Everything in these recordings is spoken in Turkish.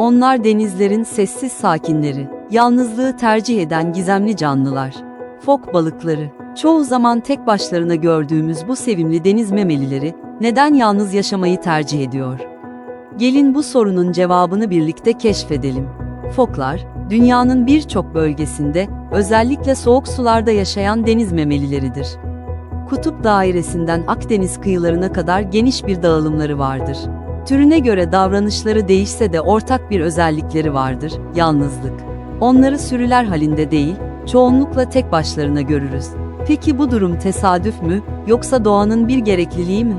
Onlar denizlerin sessiz sakinleri, yalnızlığı tercih eden gizemli canlılar. Fok balıkları. Çoğu zaman tek başlarına gördüğümüz bu sevimli deniz memelileri neden yalnız yaşamayı tercih ediyor? Gelin bu sorunun cevabını birlikte keşfedelim. Foklar, dünyanın birçok bölgesinde, özellikle soğuk sularda yaşayan deniz memelileridir. Kutup dairesinden Akdeniz kıyılarına kadar geniş bir dağılımları vardır. Türüne göre davranışları değişse de ortak bir özellikleri vardır, yalnızlık. Onları sürüler halinde değil, çoğunlukla tek başlarına görürüz. Peki bu durum tesadüf mü, yoksa doğanın bir gerekliliği mi?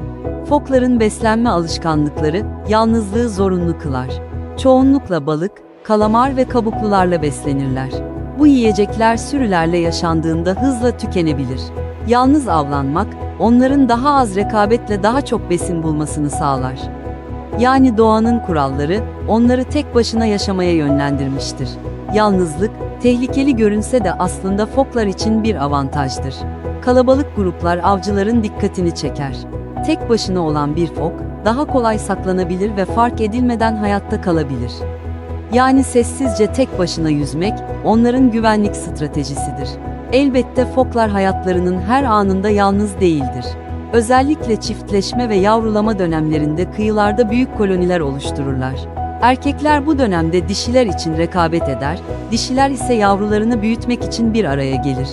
Fokların beslenme alışkanlıkları, yalnızlığı zorunlu kılar. Çoğunlukla balık, kalamar ve kabuklularla beslenirler. Bu yiyecekler sürülerle yaşandığında hızla tükenebilir. Yalnız avlanmak, onların daha az rekabetle daha çok besin bulmasını sağlar. Yani doğanın kuralları, onları tek başına yaşamaya yönlendirmiştir. Yalnızlık, tehlikeli görünse de aslında foklar için bir avantajdır. Kalabalık gruplar avcıların dikkatini çeker. Tek başına olan bir fok, daha kolay saklanabilir ve fark edilmeden hayatta kalabilir. Yani sessizce tek başına yüzmek, onların güvenlik stratejisidir. Elbette foklar hayatlarının her anında yalnız değildir. Özellikle çiftleşme ve yavrulama dönemlerinde kıyılarda büyük koloniler oluştururlar. Erkekler bu dönemde dişiler için rekabet eder, dişiler ise yavrularını büyütmek için bir araya gelir.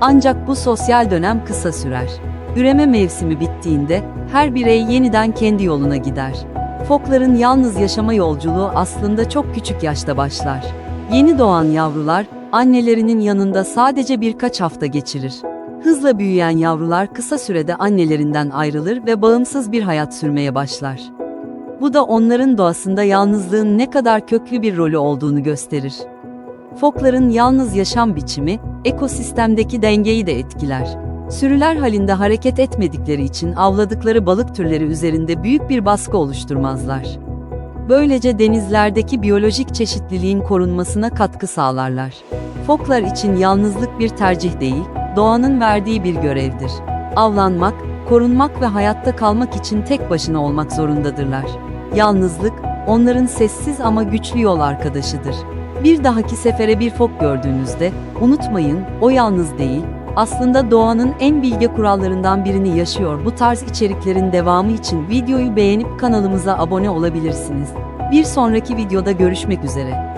Ancak bu sosyal dönem kısa sürer. Üreme mevsimi bittiğinde her birey yeniden kendi yoluna gider. Fokların yalnız yaşama yolculuğu aslında çok küçük yaşta başlar. Yeni doğan yavrular annelerinin yanında sadece birkaç hafta geçirir. Hızla büyüyen yavrular kısa sürede annelerinden ayrılır ve bağımsız bir hayat sürmeye başlar. Bu da onların doğasında yalnızlığın ne kadar köklü bir rolü olduğunu gösterir. Fokların yalnız yaşam biçimi, ekosistemdeki dengeyi de etkiler. Sürüler halinde hareket etmedikleri için avladıkları balık türleri üzerinde büyük bir baskı oluşturmazlar. Böylece denizlerdeki biyolojik çeşitliliğin korunmasına katkı sağlarlar. Foklar için yalnızlık bir tercih değil, doğanın verdiği bir görevdir. Avlanmak, korunmak ve hayatta kalmak için tek başına olmak zorundadırlar. Yalnızlık, onların sessiz ama güçlü yol arkadaşıdır. Bir dahaki sefere bir fok gördüğünüzde, unutmayın, o yalnız değil, aslında doğanın en bilge kurallarından birini yaşıyor. Bu tarz içeriklerin devamı için videoyu beğenip kanalımıza abone olabilirsiniz. Bir sonraki videoda görüşmek üzere.